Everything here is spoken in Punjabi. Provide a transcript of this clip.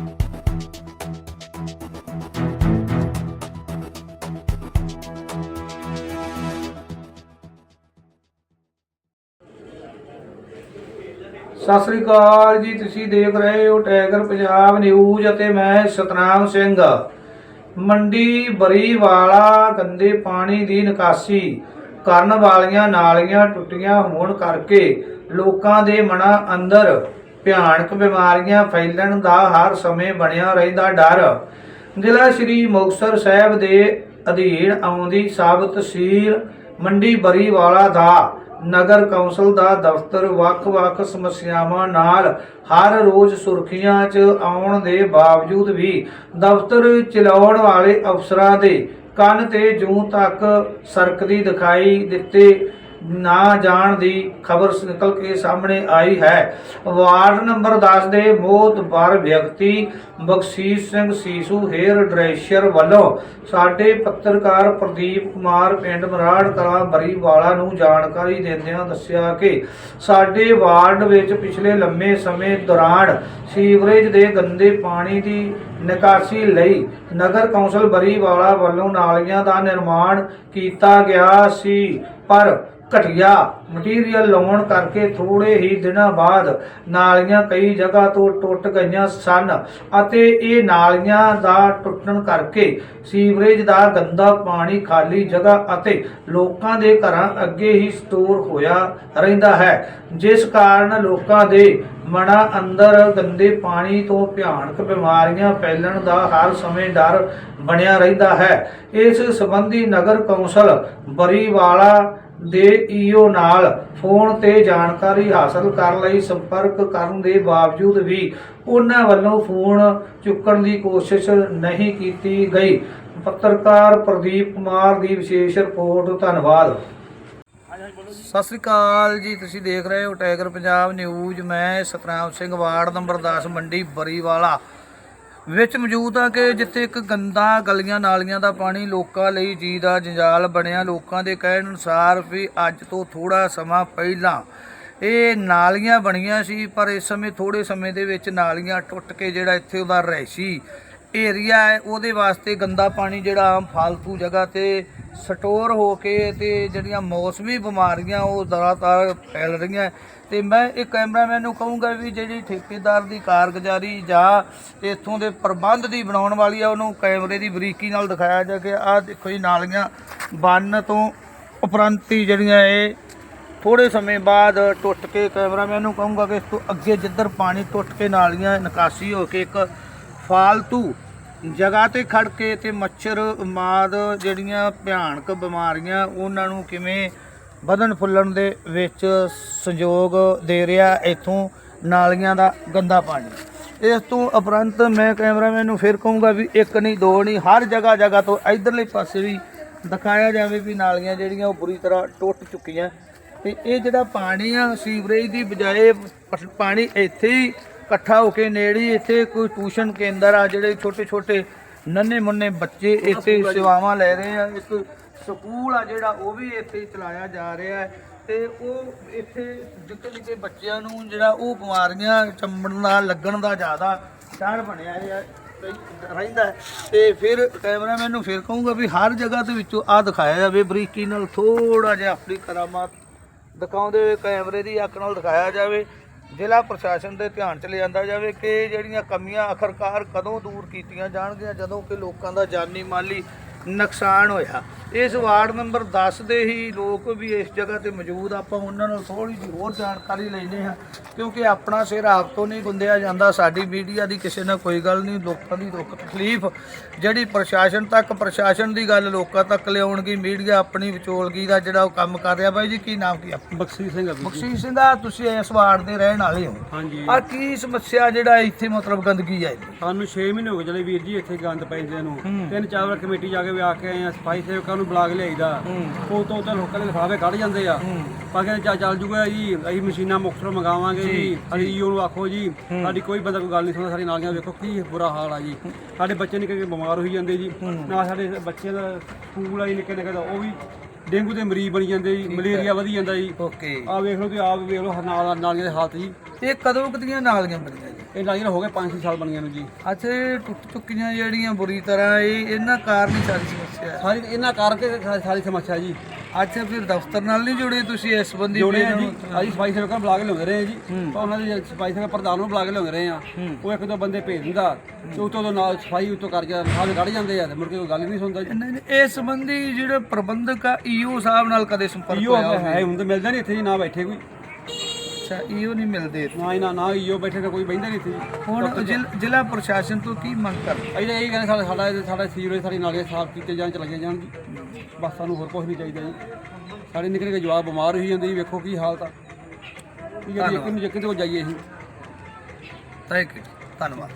ਸਤਿ ਸ੍ਰੀ ਅਕਾਲ ਜੀ, ਤੁਸੀਂ ਦੇਖ ਰਹੇ ਹੋ ਟਾਈਗਰ ਪੰਜਾਬ ਨਿਊਜ਼ ਅਤੇ ਮੈਂ ਸਤਨਾਮ ਸਿੰਘ। ਮੰਡੀ ਬਰੀਵਾਲਾ ਗੰਦੇ ਪਾਣੀ ਦੀ ਨਿਕਾਸੀ ਕਰਨ ਵਾਲੀਆਂ ਨਾਲੀਆਂ ਟੁੱਟੀਆਂ ਹੋਣ ਕਰਕੇ ਲੋਕਾਂ ਦੇ ਮਨਾਂ ਅੰਦਰ ਭਿਆਨਕ ਬਿਮਾਰੀਆਂ ਫੈਲਣ ਦਾ ਹਰ ਸਮੇਂ ਬਣਿਆ ਰਹਿੰਦਾ ਡਰ। ਜ਼ਿਲ੍ਹਾ ਸ਼੍ਰੀ ਮੁਕਤਸਰ ਸਾਹਿਬ ਦੇ ਅਧੀਨ ਆਉਂਦੀ ਸਬ ਤਹਿਸੀਲ ਮੰਡੀ ਬਰੀਵਾਲਾ ਦਾ ਨਗਰ ਕੌਂਸਲ ਦਾ ਦਫ਼ਤਰ ਵੱਖ-ਵੱਖ ਸਮੱਸਿਆਵਾਂ ਨਾਲ ਹਰ ਰੋਜ਼ ਸੁਰਖੀਆਂ 'ਚ ਆਉਣ ਦੇ ਬਾਵਜੂਦ ਵੀ ਦਫ਼ਤਰ ਚਲਾਉਣ ਵਾਲੇ ਅਫਸਰਾਂ ਦੇ ਕੰਨ ਤੇ ਜੂੰ ਤੱਕ ਸਰਕਦੀ ਦਿਖਾਈ ਦਿੱਤੇ। ਨਾ ਜਾਣ ਦੀ ਖਬਰ ਨਿਕਲ ਕੇ ਸਾਹਮਣੇ ਆਈ ਹੈ। ਵਾਰਡ ਨੰਬਰ 10 ਦੇ ਮੋਤਬਰ ਵਿਅਕਤੀ ਬਖਸ਼ੀਸ਼ ਸਿੰਘ ਸੀਸੂ ਹੇਅਰ ਡਰੈਸ਼ਰ ਵੱਲੋਂ ਸਾਡੇ ਪੱਤਰਕਾਰ ਪ੍ਰਦੀਪ ਕੁਮਾਰ ਪਿੰਡ ਮਰਾੜ ਕਲਾ ਬਰੀਵਾਲਾ ਨੂੰ ਜਾਣਕਾਰੀ ਦਿੰਦਿਆਂ ਦੱਸਿਆ ਕਿ ਸਾਡੇ ਵਾਰਡ ਵਿੱਚ ਪਿਛਲੇ ਲੰਮੇ ਸਮੇਂ ਦੌਰਾਨ ਸੀਵਰੇਜ ਦੇ ਗੰਦੇ ਪਾਣੀ ਦੀ ਨਿਕਾਸੀ ਲਈ ਨਗਰ ਕੌਂਸਲ ਬਰੀਵਾਲਾ ਵੱਲੋਂ ਨਾਲੀਆਂ ਦਾ ਨਿਰਮਾਣ ਕੀਤਾ ਗਿਆ ਸੀ। ਪਰ ਘਟੀਆ ਮਟੀਰੀਅਲ ਲਾਉਣ ਕਰਕੇ ਥੋੜੇ ਹੀ ਦਿਨਾਂ ਬਾਅਦ ਨਾਲੀਆਂ ਕਈ ਜਗ੍ਹਾ ਤੋਂ ਟੁੱਟ ਗਈਆਂ ਸਨ ਅਤੇ ਇਹ ਨਾਲੀਆਂ ਦਾ ਟੁੱਟਣ ਕਰਕੇ ਸੀਵਰੇਜ ਦਾ ਗੰਦਾ ਪਾਣੀ ਖਾਲੀ ਜਗ੍ਹਾ ਅਤੇ ਲੋਕਾਂ ਦੇ ਘਰਾਂ ਅੱਗੇ ਹੀ ਸਟੋਰ ਹੋਇਆ ਰਹਿੰਦਾ ਹੈ, ਜਿਸ ਕਾਰਨ ਲੋਕਾਂ ਦੇ ਮਨਾਂ ਅੰਦਰ ਗੰਦੇ ਪਾਣੀ ਤੋਂ ਭਿਆਨਕ ਬਿਮਾਰੀਆਂ ਫੈਲਣ ਦਾ ਹਰ ਸਮੇਂ ਡਰ ਬਣਿਆ ਰਹਿੰਦਾ ਹੈ। ਇਸ ਸੰਬੰਧੀ ਨਗਰ ਕੌਂਸਲ ਬਰੀਵਾਲਾ ਦੇ ਈਓ ਨਾਲ ਫੋਨ ਤੇ ਜਾਣਕਾਰੀ ਹਾਸਲ ਕਰਨ ਲਈ, ਸੰਪਰਕ ਕਰਨ ਦੇ ਬਾਵਜੂਦ ਵੀ ਉਹਨਾਂ ਵੱਲੋਂ ਫੋਨ ਚੁੱਕਣ ਦੀ ਕੋਸ਼ਿਸ਼ ਨਹੀਂ ਕੀਤੀ ਗਈ। ਪੱਤਰਕਾਰ ਪ੍ਰਦੀਪ ਕੁਮਾਰ ਦੀ ਵਿਸ਼ੇਸ਼ ਰਿਪੋਰਟ, ਧੰਨਵਾਦ। ਸਤਿ ਸ੍ਰੀ ਅਕਾਲ ਜੀ, ਤੁਸੀਂ ਦੇਖ ਰਹੇ ਹੋ ਟਾਈਗਰ ਪੰਜਾਬ ਨਿਊਜ਼। ਮੈਂ ਸਤਨਾਮ ਸਿੰਘ ਵਾਰਡ ਨੰਬਰ 10 ਮੰਡੀ ਬਰੀਵਾਲਾ। ਵਿੱਚ ਮੌਜੂਦ ਆ ਕਿ ਜਿੱਥੇ ਇੱਕ ਗੰਦਾ ਗਲੀਆਂ ਨਾਲੀਆਂ ਦਾ ਪਾਣੀ ਲੋਕਾਂ ਲਈ ਜੀ ਦਾ ਜੰਜਾਲ ਬਣਿਆ। ਲੋਕਾਂ ਦੇ ਕਹਿਣ ਅਨੁਸਾਰ ਵੀ ਅੱਜ ਤੋਂ ਥੋੜਾ ਸਮਾਂ ਪਹਿਲਾਂ ਇਹ ਨਾਲੀਆਂ ਬਣੀਆਂ ਸੀ, ਪਰ ਇਸ ਸਮੇਂ ਥੋੜੇ ਸਮੇਂ ਦੇ ਵਿੱਚ ਨਾਲੀਆਂ ਟੁੱਟ ਕੇ ਜਿਹੜਾ ਇੱਥੇ ਉਹਦਾ ਰਹਿਸ਼ੀ ਏਰੀਆ ਹੈ, ਉਹਦੇ ਵਾਸਤੇ ਗੰਦਾ ਪਾਣੀ ਜਿਹੜਾ ਆਮ ਫਾਲਤੂ ਜਗ੍ਹਾ ਤੇ ਸਟੋਰ ਹੋ ਕੇ ਤੇ ਜਿਹੜੀਆਂ ਮੌਸਮੀ ਬਿਮਾਰੀਆਂ ਉਹ ਦਰਾਤਾਰ ਫੈਲ ਰਹੀਆਂ। ਤੇ ਮੈਂ ਇਹ ਕੈਮਰਾਮੈਨ ਨੂੰ ਕਹੂੰਗਾ ਵੀ ਜਿਹੜੀ ਠੇਕੇਦਾਰ ਦੀ ਕਾਰਗੁਜ਼ਾਰੀ ਜਾਂ ਇੱਥੋਂ ਦੇ ਪ੍ਰਬੰਧ ਦੀ ਬਣਾਉਣ ਵਾਲੀ ਆ, ਉਹਨੂੰ ਕੈਮਰੇ ਦੀ ਬਰੀਕੀ ਨਾਲ ਦਿਖਾਇਆ ਜਾ ਕੇ ਆਹ ਦੇਖੋ ਜੀ ਨਾਲੀਆਂ ਬੰਨ ਤੋਂ ਉਪਰੰਤ ਹੀ ਜਿਹੜੀਆਂ ਇਹ ਥੋੜੇ ਸਮੇਂ ਬਾਅਦ ਟੁੱਟ ਕੇ ਕੈਮਰਾਮੈਨ ਨੂੰ ਕਹੂੰਗਾ ਕਿ ਇਸ ਤੋਂ ਅੱਗੇ ਜਿੱਧਰ ਪਾਣੀ ਟੁੱਟ ਕੇ ਨਾਲੀਆਂ ਨਿਕਾਸੀ ਹੋ ਕੇ ਇੱਕ ਫਾਲਤੂ ਜਗ੍ਹਾ ਤੇ ਖੜ ਕੇ ਤੇ ਮੱਛਰ ਮਾਦ ਜਿਹੜੀਆਂ ਭਿਆਨਕ ਬਿਮਾਰੀਆਂ ਉਹਨਾਂ ਨੂੰ ਕਿਵੇਂ ਵਧਣ ਫੁੱਲਣ ਦੇ ਵਿੱਚ ਸੰਯੋਗ ਦੇ ਰਿਹਾ ਇਥੋਂ ਨਾਲੀਆਂ ਦਾ ਗੰਦਾ ਪਾਣੀ। ਇਸ ਤੋਂ ਉਪਰੰਤ ਮੈਂ ਕੈਮਰਾਮੈਨ ਨੂੰ ਫਿਰ ਕਹੂੰਗਾ ਵੀ ਇੱਕ ਨਹੀਂ ਦੋ ਨਹੀਂ ਹਰ ਜਗ੍ਹਾ ਜਗ੍ਹਾ ਤੋਂ ਇਧਰਲੇ ਪਾਸੇ ਵੀ ਦਿਖਾਇਆ ਜਾਵੇ ਵੀ ਨਾਲੀਆਂ ਜਿਹੜੀਆਂ ਉਹ ਬੁਰੀ ਤਰ੍ਹਾਂ ਟੁੱਟ ਚੁੱਕੀਆਂ। ਤੇ ਇਹ ਜਿਹੜਾ ਪਾਣੀ ਆ ਸੀਵਰੇਜ ਦੀ ਬਜਾਏ ਪਾਣੀ ਇੱਥੇ ਹੀ ਇਕੱਠਾ ਹੋ ਕੇ ਨੇੜੇ ਇੱਥੇ ਕੋਈ ਟਿਊਸ਼ਨ ਕੇਂਦਰ ਆ ਜਿਹੜੇ ਛੋਟੇ ਛੋਟੇ ਨੰਨੇ ਮੁੰਨੇ ਬੱਚੇ ਇੱਥੇ ਸੇਵਾਵਾਂ ਲੈ ਰਹੇ ਆ ਇੱਕ ਸਕੂਲ ਆ ਜਿਹੜਾ, ਉਹ ਵੀ ਇੱਥੇ ਚਲਾਇਆ ਜਾ ਰਿਹਾ ਹੈ। ਤੇ ਉਹ ਇੱਥੇ ਨਿੱਕੇ ਨਿੱਕੇ ਬੱਚਿਆਂ ਨੂੰ ਜਿਹੜਾ ਉਹ ਬਿਮਾਰੀਆਂ ਚੰਬਣ ਨਾਲ ਲੱਗਣ ਦਾ ਜ਼ਿਆਦਾ ਡਰ ਬਣਿਆ ਹੈ ਰਹਿੰਦਾ ਹੈ। ਤੇ ਫਿਰ ਕੈਮਰਾਮੈਨ ਨੂੰ ਫਿਰ ਕਹੂੰਗਾ ਵੀ ਹਰ ਜਗ੍ਹਾ ਦੇ ਵਿੱਚੋਂ ਆ ਦਿਖਾਇਆ ਜਾਵੇ, ਬਰੀਕੀ ਨਾਲ ਥੋੜਾ ਜਿਹਾ ਆਪਣੀ ਕਰਾਮਾਤ ਦਿਖਾਉਂਦੇ ਹੋਏ ਕੈਮਰੇ ਦੀ ਅੱਖ ਨਾਲ ਦਿਖਾਇਆ ਜਾਵੇ। ਜ਼ਿਲ੍ਹਾ ਪ੍ਰਸ਼ਾਸਨ ਦੇ ਧਿਆਨ ਚ ਲਿਆਂਦਾ ਜਾਵੇ ਕਿ ਜਿਹੜੀਆਂ ਕਮੀਆਂ ਆਖਰਕਾਰ ਕਦੋਂ ਦੂਰ ਕੀਤੀਆਂ ਜਾਣਗੀਆਂ, ਜਦੋਂ ਕਿ ਲੋਕਾਂ ਦਾ ਜਾਨੀ ਮਾਲੀ ਨੁਕਸਾਨ ਹੋਇਆ। ਇਸ ਵਾਰਡ ਨੰਬਰ 10 ਦੇ ਹੀ ਲੋਕ ਵੀ ਇਸ ਜਗ੍ਹਾ ਤੇ ਮੌਜੂਦ ਆਪਾਂ ਉਹਨਾਂ ਨਾਲ ਥੋੜੀ ਜਿਹੀ ਹੋਰ ਜਾਣਕਾਰੀ ਲੈਣੇ ਹਾਂ ਕਿਉਂਕਿ ਆਪਣਾ ਸਿਰ ਆਪ ਤੋਂ ਨਹੀਂ ਗੁੰਦਿਆ ਜਾਂਦਾ। ਸਾਡੀ ਮੀਡੀਆ ਦੀ ਕਿਸੇ ਨਾਲ ਕੋਈ ਗੱਲ ਨਹੀਂ ਲੋਕਾਂ ਦੀ ਦੁੱਖ ਤਕਲੀਫ। ਜਿਹੜੀ ਪ੍ਰਸ਼ਾਸਨ ਤੱਕ ਪ੍ਰਸ਼ਾਸਨ ਦੀ ਗੱਲ ਲੋਕਾਂ ਤੱਕ ਲਿਆਉਣਗੀ ਮੀਡੀਆ ਆਪਣੀ ਵਿਚੋਲਗੀ ਦਾ ਜਿਹੜਾ ਉਹ ਕੰਮ ਕਰ ਰਿਹਾ। ਬਾਈ ਜੀ ਕੀ ਨਾਮ ਕੀ ਸਿੰਘ ਆ ਵੀਰ ਜੀ। ਬਖਸ਼ੀਸ਼ ਸਿੰਘ ਆ ਤੁਸੀਂ ਇਸ ਵਾਰਡ ਦੇ ਰਹਿਣ ਵਾਲੇ ਹੋ। ਹਾਂਜੀ। ਆ ਕੀ ਸਮੱਸਿਆ ਜਿਹੜਾ ਇੱਥੇ ਮਤਲਬ ਗੰਦਗੀ ਇਹਦੀ? ਸਾਨੂੰ 6 ਮਹੀਨੇ ਹੋ ਗਏ ਚਲੇ ਵੀਰ ਜੀ ਇੱਥੇ ਗੰਦ ਪੈਂਦੇ ਨੂੰ। ਤਿੰਨ ਚਾਰ ਵਾਰ ਕਮੇਟੀ ਜਾ ਕੇ ਵੀ ਆ ਕੇ ਆਏ ਆ ਸਫ਼ਾਈ ਸੇਵਕਾਂ ਨੂੰ ਬੁਲਾ ਕੇ ਲਿਆਈਦਾ। ਉਹ ਤੋਂ ਤਾਂ ਲੋਕਾਂ ਦੇ ਲਿਫਾਫੇ ਕੱਢ ਜਾਂਦੇ ਆ। ਪਰ ਕਹਿੰਦੇ ਚੱਲ ਚੱਲ ਜੂਗਾ ਜੀ ਅਸੀਂ ਮਸ਼ੀਨਾਂ ਮੁਕਤਸਰੋਂ ਮੰਗਾਵਾਂਗੇ ਜੀ, ਜੀ ਅਸੀਂ ਉਹਨੂੰ ਆਖੋ ਜੀ। ਸਾਡੀ ਕੋਈ ਬੰਦਾ ਕੋਈ ਗੱਲ ਨਹੀਂ ਸੁਣਦਾ ਸਾਡੀ ਨਾਲੀਆਂ ਵੇਖੋ ਕੀ ਬੁਰਾ ਹਾਲ ਆ ਜੀ। ਸਾਡੇ ਬੱਚੇ ਨਿੱਕੇ ਨਿੱਕੇ ਬਿਮਾਰ ਹੋਈ ਜਾਂਦੇ ਜੀ। ਨਾ ਸਾਡੇ ਬੱਚਿਆਂ ਦਾ ਸਕੂਲ ਆ ਜੀ ਨਿੱਕੇ ਨਿੱਕੇ ਦਾ ਉਹ ਵੀ ਡੇਂਗੂ ਦੇ ਮਰੀਜ਼ ਬਣੀ ਜਾਂਦੇ ਜੀ ਮਲੇਰੀਆ ਵਧੀ ਜਾਂਦਾ ਜੀ। ਓਕੇ। ਆ ਵੇਖ ਲਓ ਤੁਸੀਂ ਆਪ ਵੇਖ ਲਓ ਨਾਲ ਨਾਲੀਆਂ ਦੇ ਹਾਲਤ ਜੀ। ਇਹ ਕਦੋਂ ਕਦੀਆਂ ਨਾਲੀਆਂ ਬਣੀਆਂ ਜੀ? ਇਹ ਨਾਲੀਆਂ ਹੋ ਗਏ 5-6 ਸਾਲ ਬਣੀਆਂ ਨੂੰ ਜੀ। ਅੱਛਾ ਇਹ ਟੁੱਟ ਚੁੱਕੀਆਂ ਜਿਹੜੀਆਂ ਬੁਰੀ ਤਰ੍ਹਾਂ ਇਹ ਇਹਨਾਂ ਕਾਰਨ ਹੀ ਸਾਰੀ ਸਮੱਸਿਆ ਹੈ? ਸਾਰੀ ਇਹਨਾਂ ਕਰਕੇ ਸਾ- ਸਾਰੀ ਸਮੱਸਿਆ ਜੀ। ਅੱਛਾ ਫਿਰ ਦਫ਼ਤਰ ਨਾਲ ਨਹੀਂ ਜੁੜੇ ਤੁਸੀਂ ਇਸ ਸੰਬੰਧੀ? ਜੋੜੇ ਆ ਜੀ। ਅਸੀਂ ਸਫ਼ਾਈ ਸੇਵਕਾਂ ਨੂੰ ਬੁਲਾ ਕੇ ਲਿਆਉਂਦੇ ਰਹੇ ਆ ਜੀ। ਤਾਂ ਉਹਨਾਂ ਦੇ ਸਫ਼ਾਈ ਸੇਵਕ ਪ੍ਰਧਾਨ ਨੂੰ ਬੁਲਾ ਕੇ ਲਿਆਉਂਦੇ ਰਹੇ ਆ। ਉਹ ਇੱਕ ਦੋ ਬੰਦੇ ਭੇਜ ਦਿੰਦਾ। ਤੇ ਉਤੋਂ ਤੋਂ ਨਾਲ ਸਫ਼ਾਈ ਉਤੋਂ ਕਰ ਜਾ ਨਾਲ ਕੱਢ ਜਾਂਦੇ ਆ ਤੇ ਮੁੜ ਕੇ ਕੋਈ ਗੱਲ ਹੀ ਨਹੀਂ ਸੁਣਦਾ ਜੀ। ਨਹੀਂ ਨਹੀਂ ਇਸ ਸੰਬੰਧੀ ਜਿਹੜੇ ਪ੍ਰਬੰਧਕ ਆ ਈਓ ਸਾਹਿਬ ਨਾਲ ਕਦੇ ਸੰਪਰਕ ਈਓ ਹੋਇਆ ਹੈ ਹੁਣ ਤਾਂ ਮਿਲਦਾ ਨਹੀਂ ਇੱਥੇ ਜੀ ਨਾ ਬੈਠੇ ਕੋਈ। ਅੱਛਾ ਈਓ ਨਹੀਂ ਮਿਲਦੇ ਨਾ ਇਹਨਾਂ ਨਾ ਈਓ ਬੈਠੇ ਤਾਂ ਕੋਈ ਬੈਠਾ ਨਹੀਂ ਜੀ। ਹੁਣ ਜ਼ਿਲ- ਜ਼ਿਲ੍ਹਾ ਪ੍ਰਸ਼ਾਸਨ ਤੋਂ ਕੀ ਮੰਗ ਕਰਦੇ? ਅਸੀਂ ਤਾਂ ਇਹੀ ਕਹਿੰਦੇ ਸਾਡਾ ਸਾਡਾ ਸਾਡਾ ਸੀਵਰੇਜ ਸਾਡੀ ਨਾਲੀਆਂ ਸਾਫ਼ ਕੀਤੇ ਜਾਣ ਚਲਾਈਆਂ ਜਾਣ ਜੀ। ਬਸ ਸਾਨੂੰ ਹੋਰ ਕੁਝ ਨਹੀਂ ਚਾਹੀਦਾ ਜੀ। ਸਾਡੇ ਨਿੱਕੇ ਨਿੱਕੇ ਜਵਾਬ ਬਿਮਾਰ ਹੋਈ ਜਾਂਦੇ ਜੀ ਵੇਖੋ ਕੀ ਹਾਲਤ ਆ ਕੀ ਕਰੀਏ ਕਿੰਨੂੰ ਕਿਤੇ ਕੋ ਜਾਈਏ ਅਸੀਂ। ਥੈਂਕ ਯੂ ਧੰਨਵਾਦ।